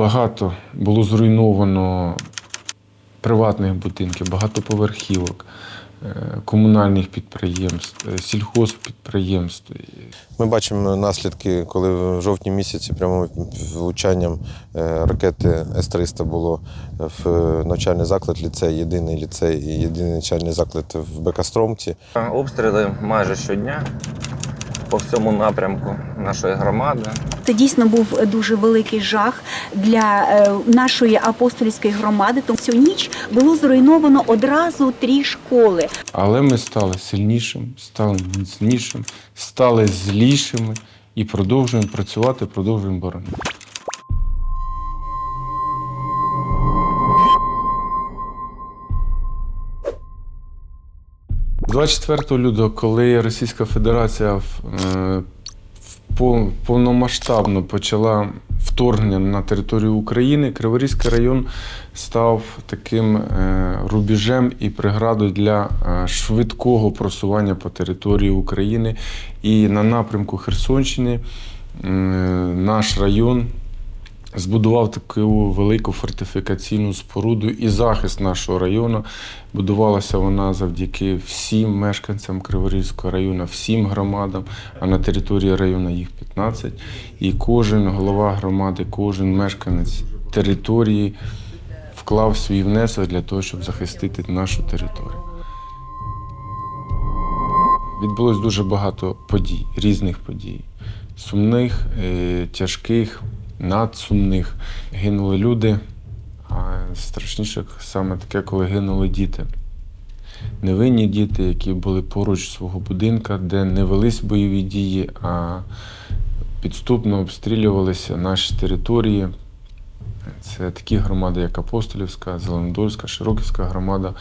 Багато було зруйновано приватних будинків, багатоповерхівок, е, комунальних підприємств, е, сільхозпідприємств. Ми бачимо наслідки, коли в жовтні місяці прямим влучанням е, ракети С-300 було в навчальний заклад, ліцей, єдиний ліцей і єдиний навчальний заклад в Бекастромці. Обстріли майже щодня по всьому напрямку нашої громади. Це дійсно був дуже великий жах для е, нашої апостольської громади. Тому цю ніч було зруйновано одразу три школи. Але ми стали сильнішим, стали міцнішим, стали злішими і продовжуємо працювати, продовжуємо боронити. 24 лютого, коли Російська Федерація е, повномасштабно почала вторгнення на територію України, Криворізький район став таким е, рубіжем і преградою для е, швидкого просування по території України. І на напрямку Херсонщини наш район збудував таку велику фортифікаційну споруду і захист нашого району. Будувалася вона завдяки всім мешканцям Криворізького району, всім громадам, а на території району їх 15. І кожен голова громади, кожен мешканець території вклав свій внесок для того, щоб захистити нашу територію. Відбулось дуже багато подій, різних подій. Сумних, е, тяжких, надсумних. Гинули люди, а страшніше саме таке, коли гинули діти. Невинні діти, які були поруч свого будинка, де не велись бойові дії, а підступно обстрілювалися наші території. Це такі громади, як Апостолівська, Зеленодольська, Широківська громада,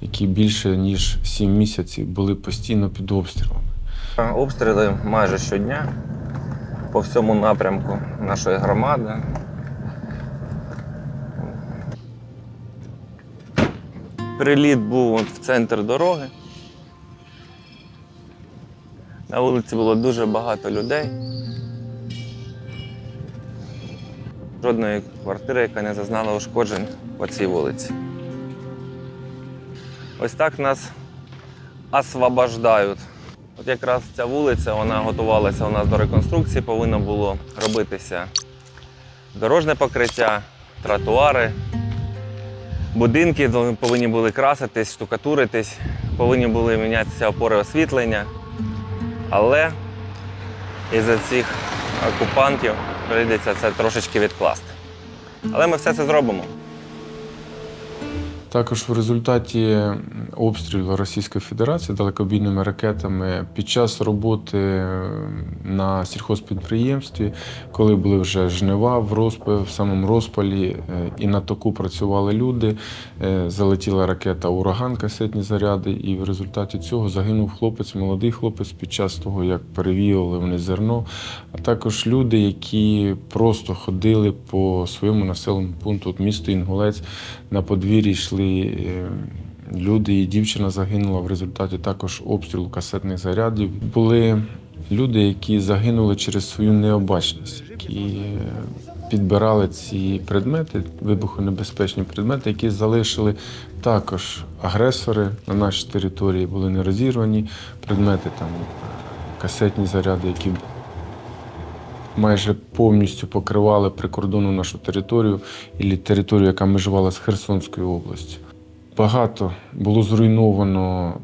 які більше ніж 7 місяців були постійно під обстрілами. Обстріли майже щодня по всьому напрямку нашої громади. Приліт був в центр дороги. На вулиці було дуже багато людей. Жодної квартири, яка не зазнала ушкоджень по цій вулиці. Ось так нас освобождають. От якраз ця вулиця вона готувалася у нас до реконструкції, повинно було робитися дорожне покриття, тротуари, будинки повинні були краситись, штукатуритись, повинні були мінятися опори освітлення. Але із-за цих окупантів прийдеться це трошечки відкласти. Але ми все це зробимо. Також в результаті обстрілу Російської Федерації далекобійними ракетами під час роботи на сільхозпідприємстві, коли були вже жнива в, розп... в самому розпалі е, і на току працювали люди, е, залетіла ракета ураган, касетні заряди, і в результаті цього загинув хлопець, молодий хлопець під час того, як перевіювали вони зерно, а також люди, які просто ходили по своєму населеному пункту, от місто Інгулець, на подвір'ї йшли е, люди, і дівчина загинула в результаті також обстрілу касетних зарядів. Були люди, які загинули через свою необачність, які е, підбирали ці предмети, вибухонебезпечні предмети, які залишили також агресори на нашій території, були не розірвані предмети, там касетні заряди, які майже повністю покривали прикордонну нашу територію і територію, яка межувала з Херсонською областю. Багато було зруйновано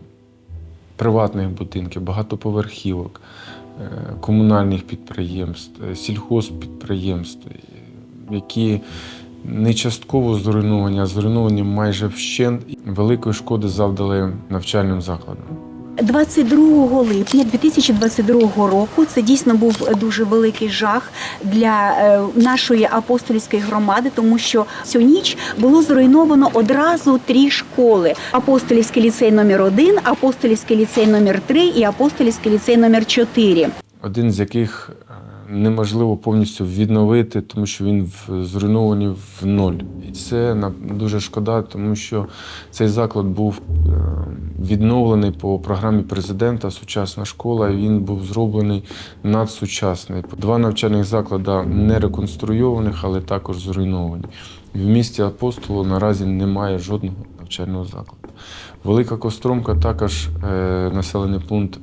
приватних будинків, багатоповерхівок, е, комунальних підприємств, е, сільхозпідприємств, е, які не частково зруйновані, а зруйновані майже вщент. Великої шкоди завдали навчальним закладам. 22 липня 2022 року це дійсно був дуже великий жах для е, нашої апостольської громади, тому що цю ніч було зруйновано одразу три школи: апостолівський ліцей номер 1 апостолівський ліцей номер 3 і апостолівський ліцей номер 4 один з яких е, неможливо повністю відновити, тому що він зруйнований в ноль. І це дуже шкода, тому що цей заклад був е, відновлений по програмі президента Сучасна школа. і Він був зроблений надсучасний. Два навчальних заклади не реконструйованих, але також зруйновані. В місті Апостолу наразі немає жодного навчального закладу. Велика Костромка також е, населений пункт.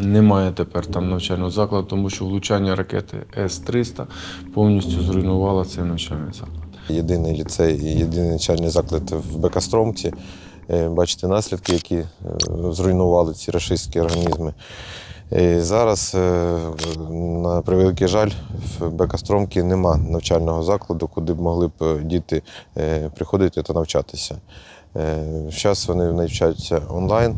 Немає тепер там навчального закладу, тому що влучання ракети С-300 повністю зруйнувало цей навчальний заклад. Єдиний ліцей і єдиний навчальний заклад в Бекастромці. Е, Бачите наслідки, які е, зруйнували ці рашистські організми. І зараз, е, на превеликий жаль, в Бекастромці нема навчального закладу, куди б могли б діти приходити та навчатися. Зараз вони навчаються онлайн,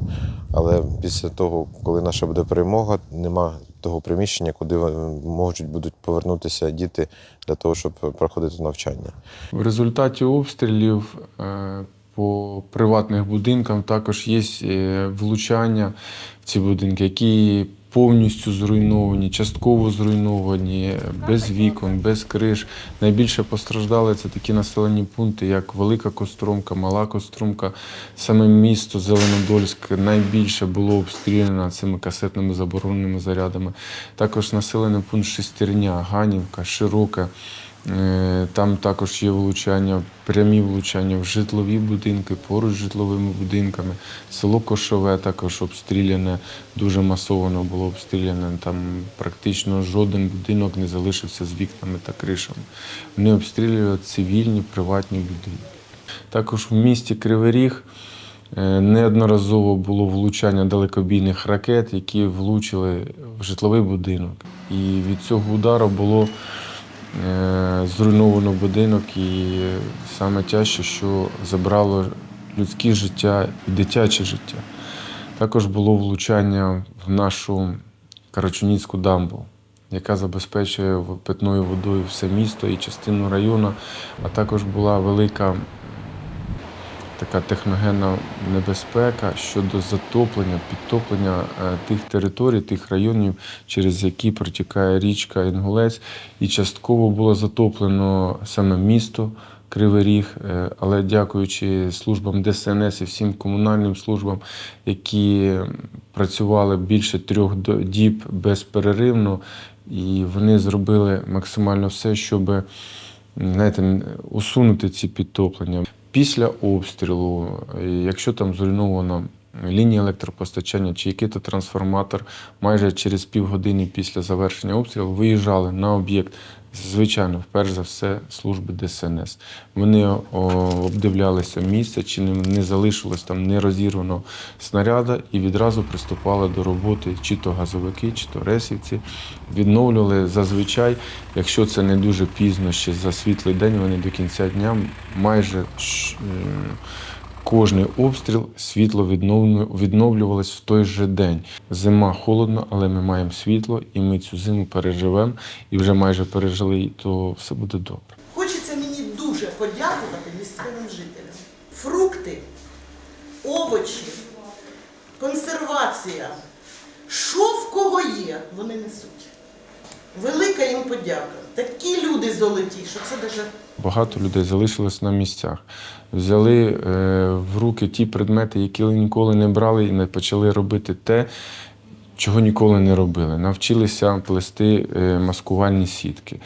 але після того, коли наша буде перемога, нема того приміщення, куди е, можуть будуть повернутися діти для того, щоб проходити навчання. В результаті обстрілів е, по приватних будинкам також є е, влучання в ці будинки, які повністю зруйновані, частково зруйновані, без вікон, без криш. Найбільше постраждали це такі населені пункти, як Велика Костромка, Мала Костромка. Саме місто Зеленодольськ найбільше було обстріляно цими касетними забороненими зарядами. Також населений пункт Шестерня, Ганівка, Широке. Е, Там також є влучання, прямі влучання в житлові будинки, поруч з житловими будинками. Село Кошове також обстріляне, дуже масово було обстріляне. Там практично жоден будинок не залишився з вікнами та кришами. Вони обстрілюють цивільні приватні будинки. Також в місті Кривий е, неодноразово було влучання далекобійних ракет, які влучили в житловий будинок. І від цього удару було зруйновано будинок, і саме тяжче, що забрало людське життя і дитяче життя. Також було влучання в нашу Карачуніцьку дамбу, яка забезпечує питною водою все місто і частину району, а також була велика така техногенна небезпека щодо затоплення, підтоплення е, тих територій, тих районів, через які протікає річка Інгулець, і частково було затоплено саме місто. Кривий Ріг, е, але дякуючи службам ДСНС і всім комунальним службам, які працювали більше трьох діб безперервно, і вони зробили максимально все, щоб знаєте, усунути ці підтоплення. Після обстрілу, якщо там зруйнована лінія електропостачання чи який-то трансформатор, майже через півгодини після завершення обстрілу виїжджали на об'єкт. Звичайно, перш за все, служби ДСНС. Вони обдивлялися місце, чи не, залишилось там нерозірваного снаряда, і відразу приступали до роботи чи то газовики, чи то ресівці. Відновлювали зазвичай, якщо це не дуже пізно, ще за світлий день, вони до кінця дня майже кожний обстріл світло відновлювалось в той же день. Зима холодно, але ми маємо світло, і ми цю зиму переживемо і вже майже пережили, то все буде добре. Хочеться мені дуже подякувати місцевим жителям. Фрукти, овочі, консервація. Що в кого є, вони несуть. Велика їм подяка. Такі люди золоті, що це даже Багато людей залишилось на місцях. Взяли е, в руки ті предмети, які ніколи не брали, і не почали робити те, чого ніколи не робили. Навчилися плести е, маскувальні сітки,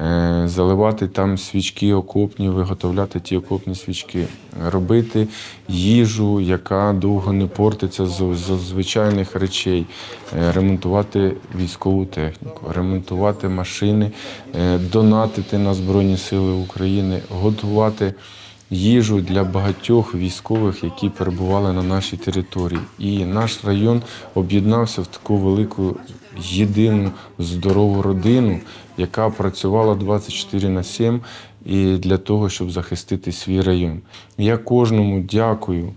е, заливати там свічки окопні, виготовляти ті окопні свічки, робити їжу, яка довго не портиться з, з звичайних речей, е, ремонтувати військову техніку, ремонтувати машини, донатити на Збройні Сили України, готувати їжу для багатьох військових, які перебували на нашій території. І наш район об'єднався в таку велику єдину здорову родину, яка працювала 24 на 7 і для того, щоб захистити свій район. Я кожному дякую.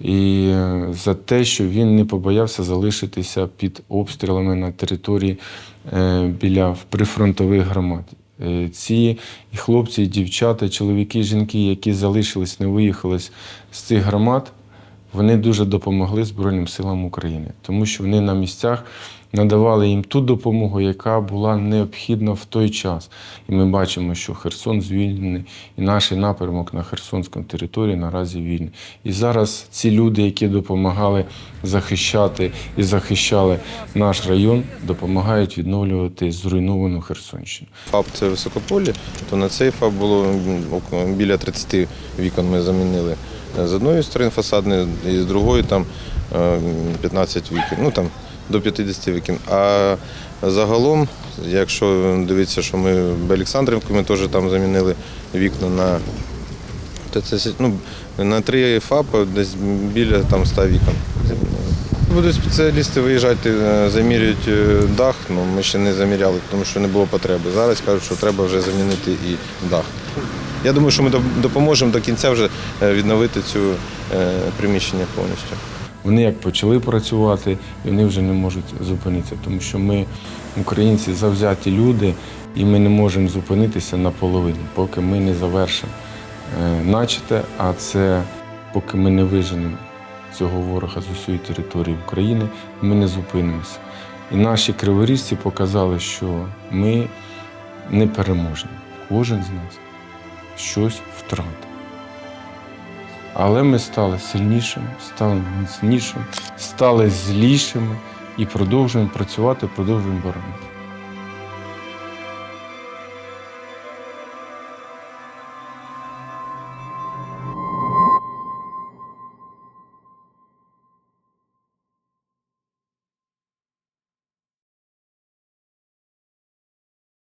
І е, за те, що він не побоявся залишитися під обстрілами на території е, біля прифронтових громад. Е, Ці хлопці, дівчата, чоловіки, жінки, які залишились, не виїхали з цих громад, вони дуже допомогли Збройним силам України, тому що вони на місцях надавали їм ту допомогу, яка була необхідна в той час. І ми бачимо, що Херсон звільнений, і наш напрямок на Херсонському території наразі вільний. І зараз ці люди, які допомагали захищати і захищали наш район, допомагають відновлювати зруйновану Херсонщину. ФАП це високополі, то на цей ФАП було біля 30 вікон ми замінили з одної сторони фасадної, і з другої там е, 15 вікон, ну там до 50 вікон. А загалом, якщо дивитися, що ми в Олександрівку, ми теж там замінили вікна на, ну, на три ФАПи десь біля там 100 вікон. Будуть спеціалісти виїжджати, е, замірюють е, дах, ну ми ще не заміряли, тому що не було потреби. Зараз кажуть, що треба вже замінити і дах. Я думаю, що ми допоможемо до кінця вже е, відновити цю приміщення повністю. Вони як почали працювати, і вони вже не можуть зупинитися, тому що ми, українці, завзяті люди, і ми не можемо зупинитися наполовину, поки ми не завершимо е, начате, а це поки ми не виженемо цього ворога з усієї території України, ми не зупинимося. І наші криворіжці показали, що ми не переможні. Кожен з нас щось втратив. Але ми стали сильнішими, стали міцнішими, стали злішими і продовжуємо працювати, продовжуємо боронити.